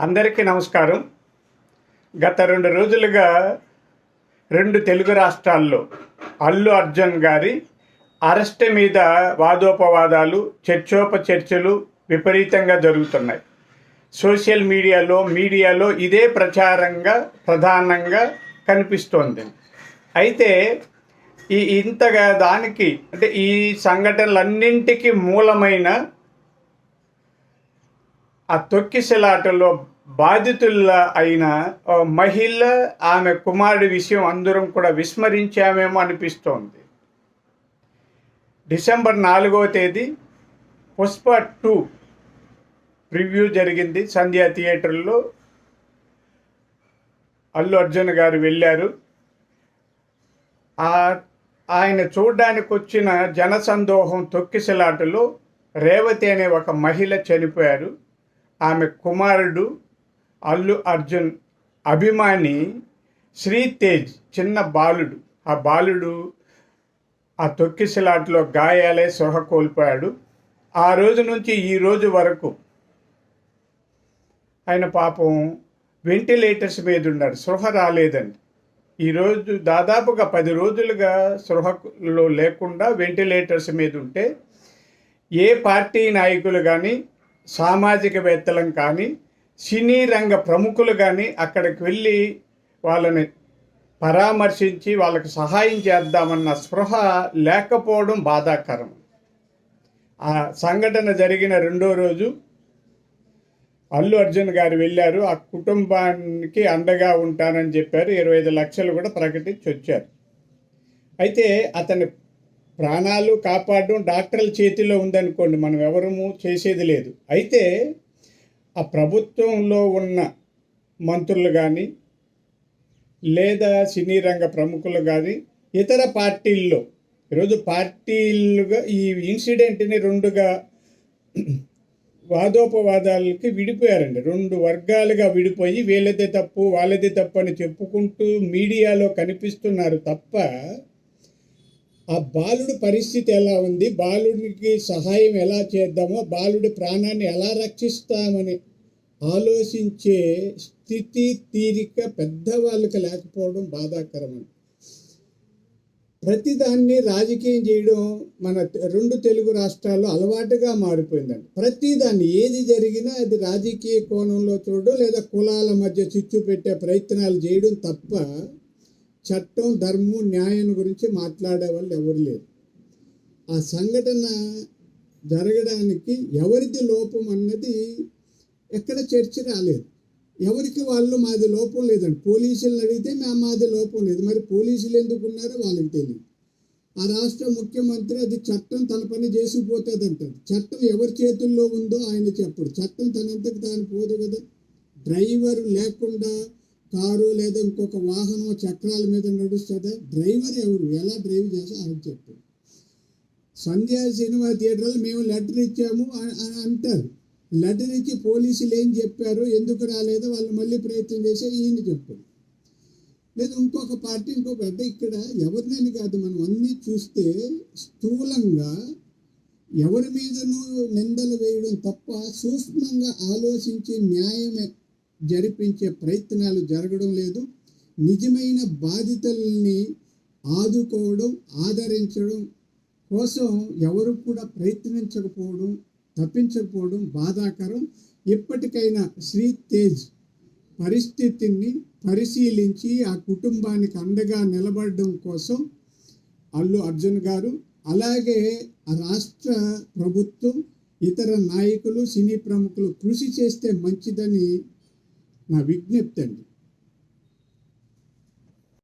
అందరికీ నమస్కారం. గత రెండు రోజులుగా రెండు తెలుగు రాష్ట్రాల్లో అల్లు అర్జున్ గారి అరెస్ట్ మీద వాదోపవాదాలు చర్చోపచర్చలు విపరీతంగా జరుగుతున్నాయి. సోషల్ మీడియాలో మీడియాలో ఇదే ప్రచారంగా ప్రధానంగా కనిపిస్తోంది. అయితే ఈ ఇంతగా దానికి అంటే ఈ సంఘటనలన్నింటికి మూలమైన ఆ తొక్కిసలాటలో బాధితుల అయిన మహిళ ఆమె కుమారుడి విషయం అందరం కూడా విస్మరించామేమో అనిపిస్తోంది. డిసెంబర్ నాలుగవ తేదీ పుష్ప టూ ప్రివ్యూ జరిగింది సంధ్యా థియేటర్లో. అల్లు అర్జున్ గారు వెళ్ళారు. ఆయన చూడడానికి వచ్చిన జనసందోహం తొక్కిసలాటలో రేవతి అనే ఒక మహిళ చనిపోయారు. ఆమె కుమారుడు అల్లు అర్జున్ అభిమాని శ్రీ తేజ్ చిన్న బాలుడు. ఆ బాలుడు ఆ తొక్కిసలాట్లో గాయాలే సొహ కోల్పోయాడు. ఆ రోజు నుంచి ఈ రోజు వరకు ఆయన పాపం వెంటిలేటర్స్ మీద ఉన్నాడు సృహ రాలేదండి. ఈరోజు దాదాపుగా పది రోజులుగా సృహలో లేకుండా వెంటిలేటర్స్ మీద ఉంటే ఏ పార్టీ నాయకులు కానీ సామాజికవేత్తలం కానీ సినీ రంగ ప్రముఖులు కానీ అక్కడికి వెళ్ళి వాళ్ళని పరామర్శించి వాళ్ళకి సహాయం చేద్దామన్న స్పృహ లేకపోవడం బాధాకరం. ఆ సంఘటన జరిగిన రెండో రోజు అల్లు అర్జున్ గారు వెళ్ళారు. ఆ కుటుంబానికి అండగా ఉంటానని చెప్పారు. ఇరవై ఐదు లక్షలు కూడా ప్రకటించి వచ్చారు. అయితే అతని ప్రాణాలు కాపాడడం డాక్టర్ల చేతిలో ఉందనుకోండి మనం ఎవరము చేసేది లేదు. అయితే ఆ ప్రభుత్వంలో ఉన్న మంత్రులు కానీ లేదా సినీ రంగ ప్రముఖులు కానీ ఇతర పార్టీల్లో ఈరోజు పార్టీలుగా ఈ ఇన్సిడెంట్ని రెండుగా వాదోపవాదాలకి విడిపోయారండి. రెండు వర్గాలుగా విడిపోయి వీళ్ళదే తప్పు వాళ్ళదే తప్పు అని చెప్పుకుంటూ మీడియాలో కనిపిస్తున్నారు తప్ప ఆ బాలుడి పరిస్థితి ఎలా ఉంది? బాలుడికి సహాయం ఎలా చేద్దామో బాలుడి ప్రాణాన్ని ఎలా రక్షిస్తామని ఆలోచించే స్థితి తీరిక పెద్దవాళ్ళకి లేకపోవడం బాధాకరమని. ప్రతిదాన్ని రాజకీయం చేయడం మన రెండు తెలుగు రాష్ట్రాల్లో అలవాటుగా మారిపోయిందండి. ప్రతిదాన్ని ఏది జరిగినా అది రాజకీయ కోణంలో చూడడం లేదా కులాల మధ్య చిచ్చు పెట్టే ప్రయత్నాలు చేయడం తప్ప చట్టం ధర్మం న్యాయం గురించి మాట్లాడే వాళ్ళు ఎవరు లేరు. ఆ సంఘటన జరగడానికి ఎవరిది లోపం అన్నది ఎక్కడ చర్చ రాలేదు. ఎవరికి వాళ్ళు మాది లోపం లేదండి. పోలీసులను అడిగితే మా మాది లోపం లేదు. మరి పోలీసులు ఎందుకు ఉన్నారో వాళ్ళకి తెలియదు. ఆ రాష్ట్ర ముఖ్యమంత్రి అది చట్టం తన పని చేసిపోతుంది అంటాడు చట్టం ఎవరి చేతుల్లో ఉందో ఆయన చెప్పడు. చట్టం తనంతకు తాను పోదు కదా. డ్రైవర్ లేకుండా కారు లేదా ఇంకొక వాహనం చక్రాల మీద నడుస్తుంటే డ్రైవర్ ఎవరు? ఎలా డ్రైవ్ చేస్తా అని చెప్పాడు సంధ్యా సినిమా థియేటర్లో మేము లెటర్ ఇచ్చాము అని అంటారు. లెటర్ ఇచ్చి పోలీసులు ఏం చెప్పారు? ఎందుకు రాలేదు? వాళ్ళు మళ్ళీ ప్రయత్నం చేసి ఈయన చెప్పారు లేదా ఇంకొక పార్టీ ఇంకో పెద్ద ఇక్కడ ఎవరినని కాదు మనం అన్నీ చూస్తే స్థూలంగా ఎవరి మీదనూ నిందలు వేయడం తప్ప సూక్ష్మంగా ఆలోచించి న్యాయమే జరిపించే ప్రయత్నాలు జరగడం లేదు. నిజమైన బాధితుల్ని ఆదుకోవడం ఆదరించడం కోసం ఎవరు కూడా ప్రయత్నించకపోవడం తప్పించకపోవడం బాధాకరం. ఇప్పటికైనా శ్రీ తేజ్ పరిస్థితిని పరిశీలించి ఆ కుటుంబానికి అండగా నిలబడడం కోసం అల్లు అర్జున్ గారు అలాగే ఆ రాష్ట్ర ప్రభుత్వం ఇతర నాయకులు సినీ ప్రముఖులు కృషి చేస్తే మంచిదని నా విజ్ఞప్తి అండి